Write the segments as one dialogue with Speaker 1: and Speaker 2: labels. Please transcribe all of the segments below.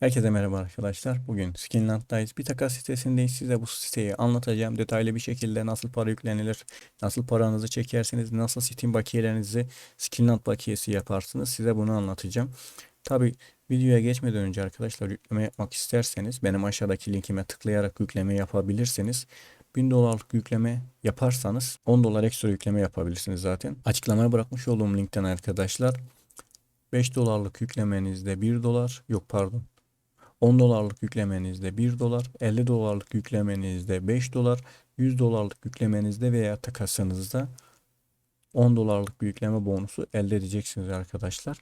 Speaker 1: Herkese merhaba arkadaşlar. Bugün Skinland'dayız. Bir takas sitesindeyiz. Size bu siteyi anlatacağım. Detaylı bir şekilde nasıl para yüklenilir, nasıl paranızı çekersiniz, nasıl Steam bakiyelerinizi Skinland bakiyesi yaparsınız. Size bunu anlatacağım. Tabi videoya geçmeden önce arkadaşlar yükleme yapmak isterseniz benim aşağıdaki linkime tıklayarak yükleme yapabilirsiniz. 1000 dolarlık yükleme yaparsanız 10 dolar ekstra yükleme yapabilirsiniz zaten. Açıklamaya bırakmış olduğum linkten arkadaşlar 5 dolarlık yüklemenizde 1 dolar yok pardon 10 dolarlık yüklemenizde 1 dolar, 50 dolarlık yüklemenizde 5 dolar, 100 dolarlık yüklemenizde veya takasınızda 10 dolarlık bir yükleme bonusu elde edeceksiniz arkadaşlar.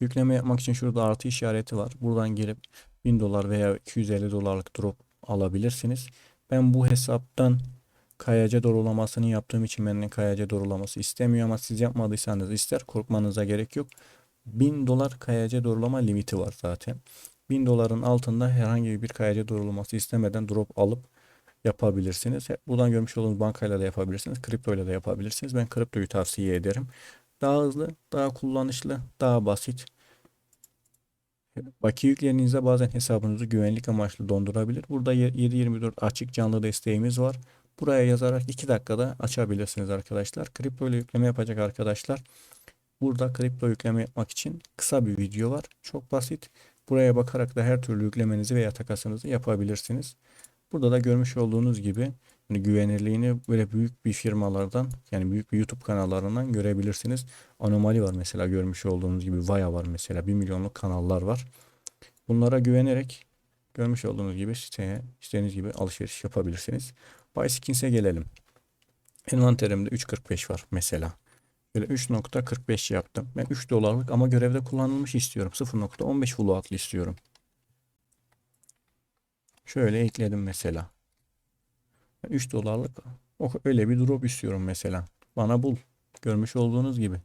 Speaker 1: Yükleme yapmak için şurada artı işareti var. Buradan girip 1000 dolar veya 250 dolarlık drop alabilirsiniz. Ben bu hesaptan kayaca doğrulamasını yaptığım için benden kayaca doğrulaması istemiyor ama siz yapmadıysanız ister korkmanıza gerek yok. 1000 dolar kayaca doğrulama limiti var zaten. 1000 doların altında herhangi bir kayaca doğrulması istemeden drop alıp yapabilirsiniz. Buradan görmüş olduğunuz bankayla da yapabilirsiniz. Kripto ile de yapabilirsiniz. Ben kriptoyu tavsiye ederim. Daha hızlı, daha kullanışlı, daha basit. Bakiye yüklerinize bazen hesabınızı güvenlik amaçlı dondurabilir. Burada 7-24 açık canlı desteğimiz var. Buraya yazarak 2 dakikada açabilirsiniz arkadaşlar. Kripto ile yükleme yapacak arkadaşlar. Burada kripto yükleme yapmak için kısa bir video var. Çok basit. Buraya bakarak da her türlü yüklemenizi veya takasınızı yapabilirsiniz. Burada da görmüş olduğunuz gibi yani güvenirliğini böyle büyük bir firmalardan yani büyük bir YouTube kanallarından görebilirsiniz. Anomali var mesela görmüş olduğunuz gibi Vaya var mesela 1 milyonluk kanallar var. Bunlara güvenerek görmüş olduğunuz gibi siteye istediğiniz gibi alışveriş yapabilirsiniz. Byskins'e gelelim. Envanterimde 3.45 var mesela. Böyle 3.45 yaptım. Ben 3 dolarlık ama görevde kullanılmış istiyorum. 0.15 floatlı istiyorum. Şöyle ekledim mesela. 3 dolarlık öyle bir drop istiyorum mesela. Bana bul. Görmüş olduğunuz gibi.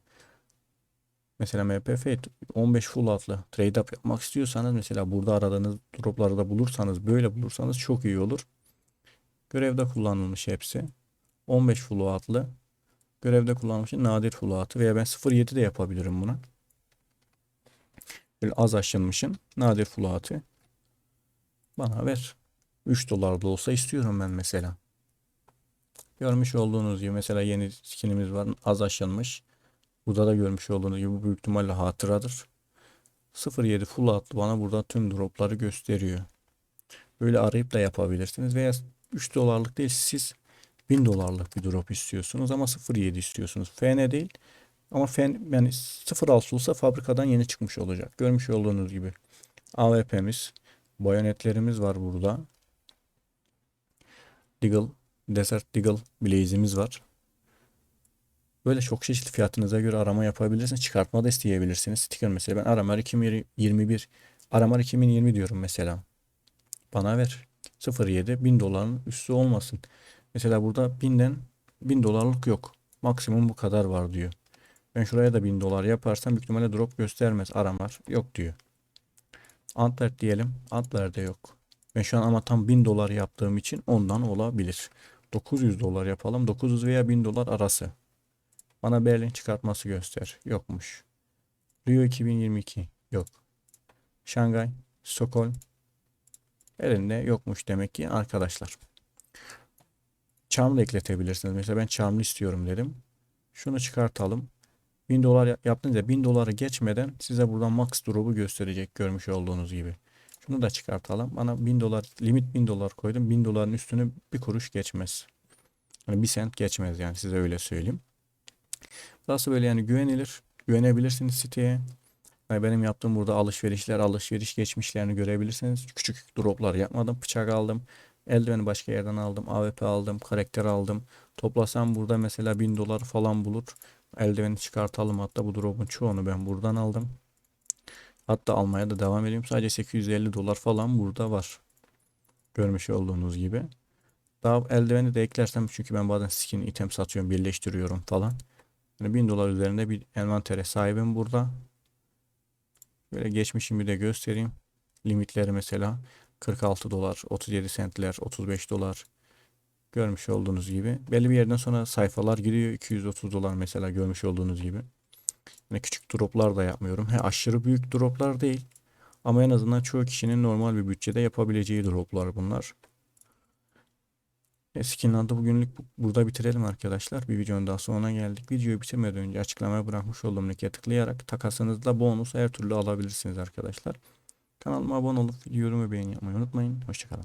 Speaker 1: Mesela MPF 15 full atlı trade up yapmak istiyorsanız mesela burada aradığınız dropları da bulursanız böyle bulursanız çok iyi olur. Görevde kullanılmış hepsi. 15 full atlı Görevde kullanmışım nadir fulatı veya ben 0.7 de yapabilirim buna. Böyle az aşınmışım. Nadir fulatı. Bana ver. 3 dolar da olsa istiyorum ben mesela. Görmüş olduğunuz gibi mesela yeni skinimiz var. Az aşınmış. Burada da görmüş olduğunuz gibi bu büyük ihtimalle hatıradır. 0.7 full atlı bana burada tüm dropları gösteriyor. Böyle arayıp da yapabilirsiniz. Veya 3 dolarlık değil siz 1000 dolarlık bir drop istiyorsunuz ama 0.7 istiyorsunuz. FN değil ama FN yani 0.6 olsa fabrikadan yeni çıkmış olacak. Görmüş olduğunuz gibi. AWP'miz, bayonetlerimiz var burada. Deagle, Desert Deagle bileğizimiz var. Böyle çok çeşitli fiyatınıza göre arama yapabilirsiniz. Çıkartma da isteyebilirsiniz. Sticker mesela ben Aramar 2021 Aramar 2020 diyorum mesela. Bana ver. 07 1000 doların üstü olmasın. Mesela burada 1000'den 1000 dolarlık yok. Maksimum bu kadar var diyor. Ben şuraya da 1000 dolar yaparsam büyük ihtimalle drop göstermez. Aramar yok diyor. Antler diyelim. Antler de yok. Ben şu an ama tam 1000 dolar yaptığım için ondan olabilir. 900 dolar yapalım. 900 veya 1000 dolar arası. Bana Berlin çıkartması göster. Yokmuş. Rio 2022 yok. Şangay, Stockholm elinde yokmuş demek ki arkadaşlar. Charm'la ekletebilirsiniz. Mesela ben Charm'lı istiyorum dedim. Şunu çıkartalım. 1000 dolar yaptığınızda 1000 doları geçmeden size buradan max drop'u gösterecek görmüş olduğunuz gibi. Şunu da çıkartalım. Bana 1000 dolar limit 1000 dolar koydum. 1000 doların üstünü bir kuruş geçmez. Yani bir sent geçmez yani size öyle söyleyeyim. Burası böyle yani güvenilir. Güvenebilirsiniz siteye. Yani benim yaptığım burada alışverişler, alışveriş geçmişlerini görebilirsiniz. Küçük droplar yapmadım. Bıçak aldım. Eldiveni başka yerden aldım. AWP aldım. Karakter aldım. Toplasam burada mesela 1000 dolar falan bulur. Eldiveni çıkartalım. Hatta bu drop'un çoğunu ben buradan aldım. Hatta almaya da devam edeyim. Sadece 850 dolar falan burada var. Görmüş olduğunuz gibi. Daha eldiveni de eklersem çünkü ben bazen skin item satıyorum, birleştiriyorum falan. Yani 1000 dolar üzerinde bir envantere sahibim burada. Böyle geçmişimi de göstereyim. Limitleri mesela 46 dolar, 37 centler, 35 dolar görmüş olduğunuz gibi. Belli bir yerden sonra sayfalar gidiyor 230 dolar mesela görmüş olduğunuz gibi. Yani küçük droplar da yapmıyorum. He, aşırı büyük droplar değil. Ama en azından çoğu kişinin normal bir bütçede yapabileceği droplar bunlar. E, Skinland'ı bugünlük bu- burada bitirelim arkadaşlar. Bir videonun daha sonuna geldik. Videoyu bitirmeden önce açıklamaya bırakmış olduğum linke tıklayarak takasınızda bonus her türlü alabilirsiniz arkadaşlar. Kanalıma abone olup video yorum ve beğeni yapmayı unutmayın. Hoşçakalın.